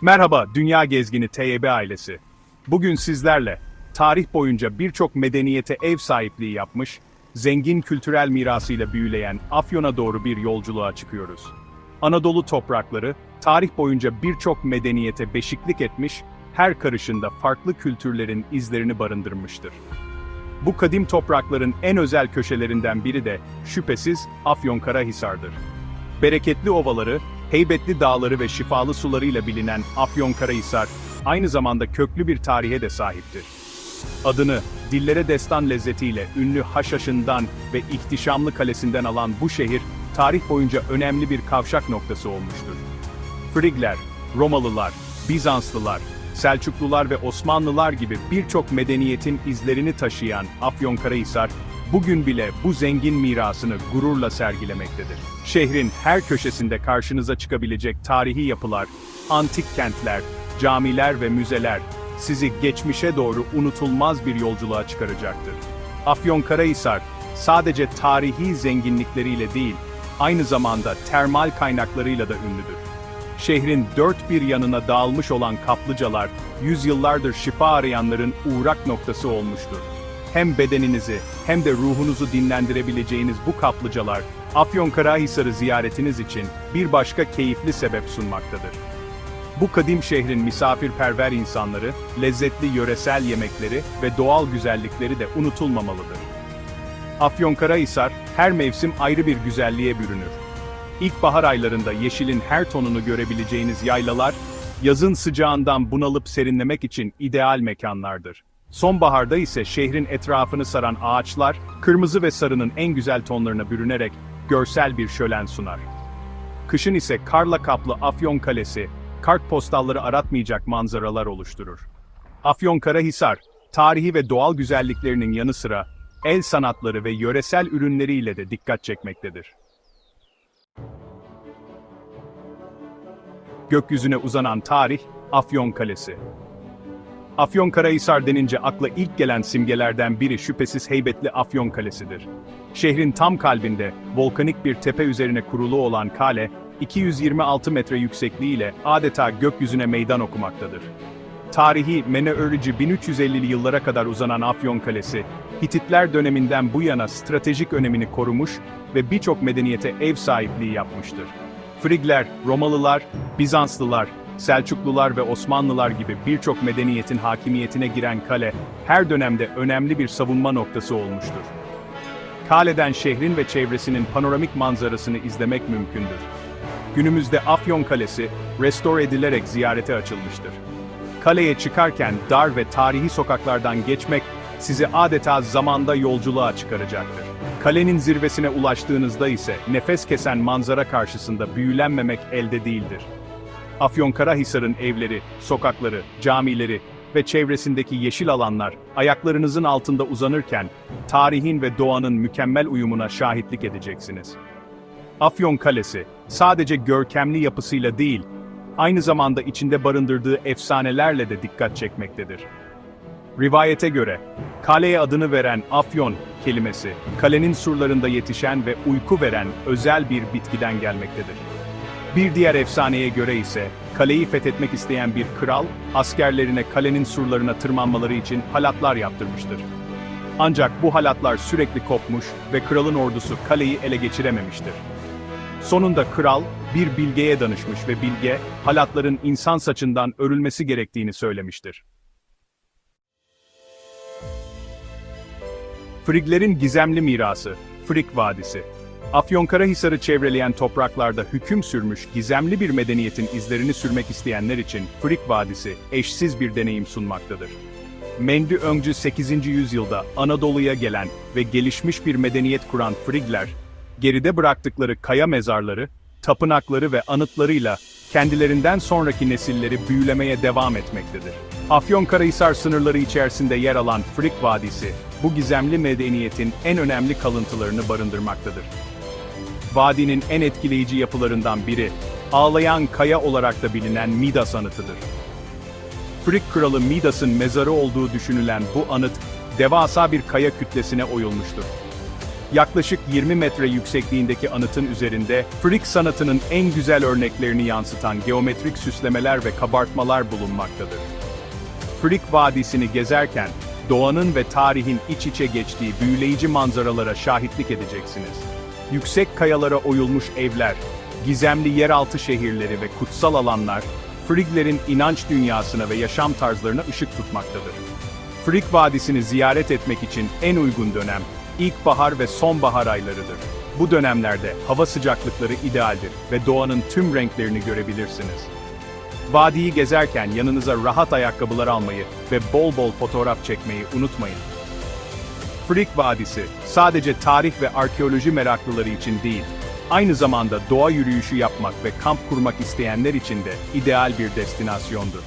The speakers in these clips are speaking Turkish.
Merhaba Dünya Gezgini TYB ailesi. Bugün sizlerle tarih boyunca birçok medeniyete ev sahipliği yapmış, zengin kültürel mirasıyla büyüleyen Afyon'a doğru bir yolculuğa çıkıyoruz. Anadolu toprakları, tarih boyunca birçok medeniyete beşiklik etmiş, her karışında farklı kültürlerin izlerini barındırmıştır. Bu kadim toprakların en özel köşelerinden biri de şüphesiz Afyonkarahisar'dır. Bereketli ovaları, heybetli dağları ve şifalı sularıyla bilinen Afyonkarahisar, aynı zamanda köklü bir tarihe de sahiptir. Adını, dillere destan lezzetiyle ünlü Haşhaş'ından ve ihtişamlı kalesinden alan bu şehir, tarih boyunca önemli bir kavşak noktası olmuştur. Frigler, Romalılar, Bizanslılar, Selçuklular ve Osmanlılar gibi birçok medeniyetin izlerini taşıyan Afyonkarahisar, bugün bile bu zengin mirasını gururla sergilemektedir. Şehrin her köşesinde karşınıza çıkabilecek tarihi yapılar, antik kentler, camiler ve müzeler sizi geçmişe doğru unutulmaz bir yolculuğa çıkaracaktır. Afyonkarahisar sadece tarihi zenginlikleriyle değil, aynı zamanda termal kaynaklarıyla da ünlüdür. Şehrin dört bir yanına dağılmış olan kaplıcalar, yüzyıllardır şifa arayanların uğrak noktası olmuştur. Hem bedeninizi hem de ruhunuzu dinlendirebileceğiniz bu kaplıcalar, Afyonkarahisar'ı ziyaretiniz için bir başka keyifli sebep sunmaktadır. Bu kadim şehrin misafirperver insanları, lezzetli yöresel yemekleri ve doğal güzellikleri de unutulmamalıdır. Afyonkarahisar, her mevsim ayrı bir güzelliğe bürünür. İlkbahar aylarında yeşilin her tonunu görebileceğiniz yaylalar, yazın sıcağından bunalıp serinlemek için ideal mekanlardır. Sonbaharda ise şehrin etrafını saran ağaçlar, kırmızı ve sarının en güzel tonlarına bürünerek görsel bir şölen sunar. Kışın ise karla kaplı Afyon Kalesi, kartpostalları aratmayacak manzaralar oluşturur. Afyonkarahisar, tarihi ve doğal güzelliklerinin yanı sıra, el sanatları ve yöresel ürünleriyle de dikkat çekmektedir. Gökyüzüne uzanan tarih, Afyon Kalesi. Afyonkarahisar denince akla ilk gelen simgelerden biri şüphesiz heybetli Afyon Kalesi'dir. Şehrin tam kalbinde, volkanik bir tepe üzerine kurulu olan kale, 226 metre yüksekliğiyle adeta gökyüzüne meydan okumaktadır. Tarihi Meneörücü 1350'li yıllara kadar uzanan Afyon Kalesi, Hititler döneminden bu yana stratejik önemini korumuş ve birçok medeniyete ev sahipliği yapmıştır. Frigler, Romalılar, Bizanslılar, Selçuklular ve Osmanlılar gibi birçok medeniyetin hakimiyetine giren kale, her dönemde önemli bir savunma noktası olmuştur. Kaleden şehrin ve çevresinin panoramik manzarasını izlemek mümkündür. Günümüzde Afyon Kalesi, restore edilerek ziyarete açılmıştır. Kaleye çıkarken dar ve tarihi sokaklardan geçmek, sizi adeta zamanda yolculuğa çıkaracaktır. Kalenin zirvesine ulaştığınızda ise nefes kesen manzara karşısında büyülenmemek elde değildir. Afyonkarahisar'ın evleri, sokakları, camileri ve çevresindeki yeşil alanlar ayaklarınızın altında uzanırken tarihin ve doğanın mükemmel uyumuna şahitlik edeceksiniz. Afyon Kalesi sadece görkemli yapısıyla değil, aynı zamanda içinde barındırdığı efsanelerle de dikkat çekmektedir. Rivayete göre, kaleye adını veren Afyon kelimesi, kalenin surlarında yetişen ve uyku veren özel bir bitkiden gelmektedir. Bir diğer efsaneye göre ise, kaleyi fethetmek isteyen bir kral, askerlerine kalenin surlarına tırmanmaları için halatlar yaptırmıştır. Ancak bu halatlar sürekli kopmuş ve kralın ordusu kaleyi ele geçirememiştir. Sonunda kral, bir bilgeye danışmış ve bilge, halatların insan saçından örülmesi gerektiğini söylemiştir. Friglerin gizemli mirası, Frig Vadisi. Afyonkarahisar'ı çevreleyen topraklarda hüküm sürmüş gizemli bir medeniyetin izlerini sürmek isteyenler için Frig Vadisi eşsiz bir deneyim sunmaktadır. Mendü öncü 8. yüzyılda Anadolu'ya gelen ve gelişmiş bir medeniyet kuran Frigler, geride bıraktıkları kaya mezarları, tapınakları ve anıtlarıyla kendilerinden sonraki nesilleri büyülemeye devam etmektedir. Afyonkarahisar sınırları içerisinde yer alan Frig Vadisi, bu gizemli medeniyetin en önemli kalıntılarını barındırmaktadır. Vadinin en etkileyici yapılarından biri, ağlayan kaya olarak da bilinen Midas anıtıdır. Frig kralı Midas'ın mezarı olduğu düşünülen bu anıt, devasa bir kaya kütlesine oyulmuştur. Yaklaşık 20 metre yüksekliğindeki anıtın üzerinde, Frig sanatının en güzel örneklerini yansıtan geometrik süslemeler ve kabartmalar bulunmaktadır. Frig Vadisi'ni gezerken, doğanın ve tarihin iç içe geçtiği büyüleyici manzaralara şahitlik edeceksiniz. Yüksek kayalara oyulmuş evler, gizemli yeraltı şehirleri ve kutsal alanlar, Friglerin inanç dünyasına ve yaşam tarzlarına ışık tutmaktadır. Frig Vadisi'ni ziyaret etmek için en uygun dönem, ilkbahar ve sonbahar aylarıdır. Bu dönemlerde hava sıcaklıkları idealdir ve doğanın tüm renklerini görebilirsiniz. Vadiyi gezerken yanınıza rahat ayakkabılar almayı ve bol bol fotoğraf çekmeyi unutmayın. Frig Vadisi, sadece tarih ve arkeoloji meraklıları için değil, aynı zamanda doğa yürüyüşü yapmak ve kamp kurmak isteyenler için de ideal bir destinasyondur.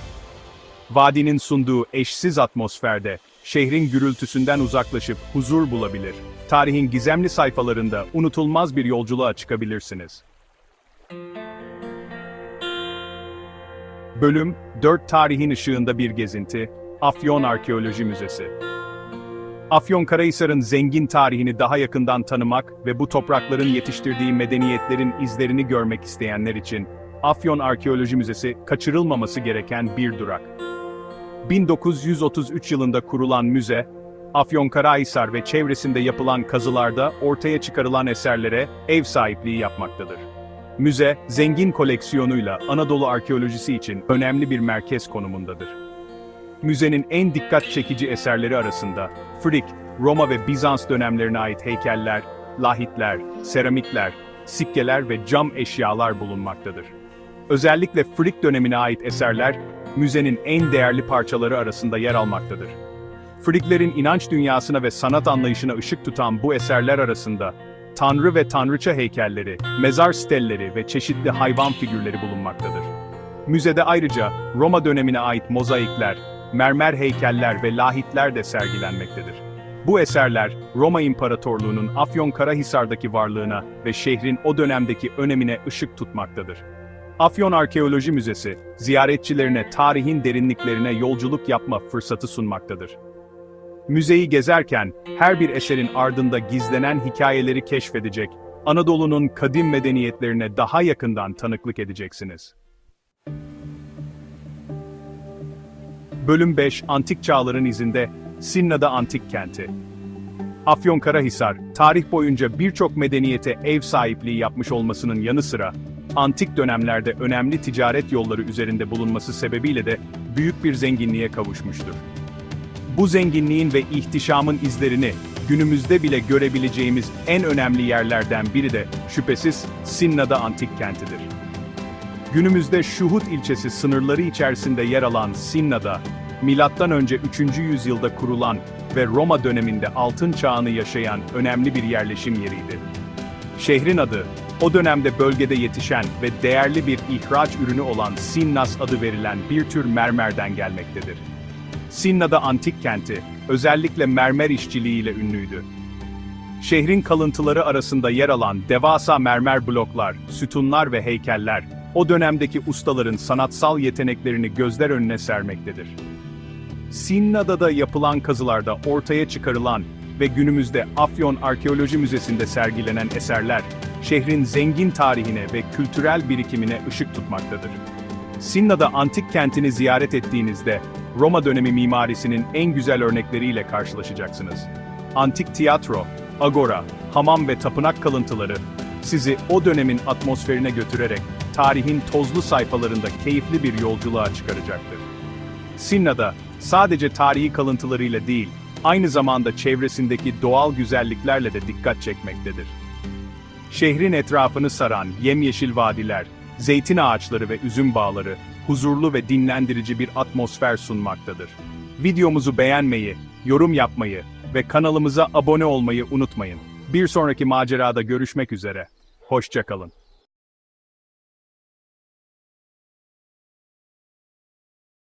Vadinin sunduğu eşsiz atmosferde, şehrin gürültüsünden uzaklaşıp huzur bulabilir. Tarihin gizemli sayfalarında unutulmaz bir yolculuğa çıkabilirsiniz. Bölüm 4 Tarihin ışığında bir gezinti, Afyon Arkeoloji Müzesi. Afyonkarahisar'ın zengin tarihini daha yakından tanımak ve bu toprakların yetiştirdiği medeniyetlerin izlerini görmek isteyenler için Afyon Arkeoloji Müzesi kaçırılmaması gereken bir durak. 1933 yılında kurulan müze, Afyonkarahisar ve çevresinde yapılan kazılarda ortaya çıkarılan eserlere ev sahipliği yapmaktadır. Müze, zengin koleksiyonuyla Anadolu arkeolojisi için önemli bir merkez konumundadır. Müzenin en dikkat çekici eserleri arasında, Frig, Roma ve Bizans dönemlerine ait heykeller, lahitler, seramikler, sikkeler ve cam eşyalar bulunmaktadır. Özellikle Frig dönemine ait eserler, müzenin en değerli parçaları arasında yer almaktadır. Friglerin inanç dünyasına ve sanat anlayışına ışık tutan bu eserler arasında, tanrı ve tanrıça heykelleri, mezar stelleri ve çeşitli hayvan figürleri bulunmaktadır. Müzede ayrıca Roma dönemine ait mozaikler, mermer heykeller ve lahitler de sergilenmektedir. Bu eserler, Roma İmparatorluğu'nun Afyonkarahisar'daki varlığına ve şehrin o dönemdeki önemine ışık tutmaktadır. Afyon Arkeoloji Müzesi, ziyaretçilerine tarihin derinliklerine yolculuk yapma fırsatı sunmaktadır. Müzeyi gezerken, her bir eserin ardında gizlenen hikayeleri keşfedecek, Anadolu'nun kadim medeniyetlerine daha yakından tanıklık edeceksiniz. Bölüm 5 Antik Çağların izinde, Sinna'da Antik Kenti. Afyonkarahisar, tarih boyunca birçok medeniyete ev sahipliği yapmış olmasının yanı sıra, antik dönemlerde önemli ticaret yolları üzerinde bulunması sebebiyle de büyük bir zenginliğe kavuşmuştur. Bu zenginliğin ve ihtişamın izlerini günümüzde bile görebileceğimiz en önemli yerlerden biri de şüphesiz Sinna'da antik kentidir. Günümüzde Şuhut ilçesi sınırları içerisinde yer alan Sinna'da, milattan önce 3. yüzyılda kurulan ve Roma döneminde altın çağını yaşayan önemli bir yerleşim yeriydi. Şehrin adı, o dönemde bölgede yetişen ve değerli bir ihraç ürünü olan Sinnas adı verilen bir tür mermerden gelmektedir. Sinna'da antik kenti, özellikle mermer işçiliğiyle ünlüydü. Şehrin kalıntıları arasında yer alan devasa mermer bloklar, sütunlar ve heykeller, o dönemdeki ustaların sanatsal yeteneklerini gözler önüne sermektedir. Sinna'da da yapılan kazılarda ortaya çıkarılan ve günümüzde Afyon Arkeoloji Müzesi'nde sergilenen eserler, şehrin zengin tarihine ve kültürel birikimine ışık tutmaktadır. Sinna'da antik kentini ziyaret ettiğinizde, Roma dönemi mimarisinin en güzel örnekleriyle karşılaşacaksınız. Antik tiyatro, agora, hamam ve tapınak kalıntıları, sizi o dönemin atmosferine götürerek, tarihin tozlu sayfalarında keyifli bir yolculuğa çıkaracaktır. Sinna'da, sadece tarihi kalıntılarıyla değil, aynı zamanda çevresindeki doğal güzelliklerle de dikkat çekmektedir. Şehrin etrafını saran yemyeşil vadiler, zeytin ağaçları ve üzüm bağları, huzurlu ve dinlendirici bir atmosfer sunmaktadır. Videomuzu beğenmeyi, yorum yapmayı ve kanalımıza abone olmayı unutmayın. Bir sonraki macerada görüşmek üzere. Hoşçakalın.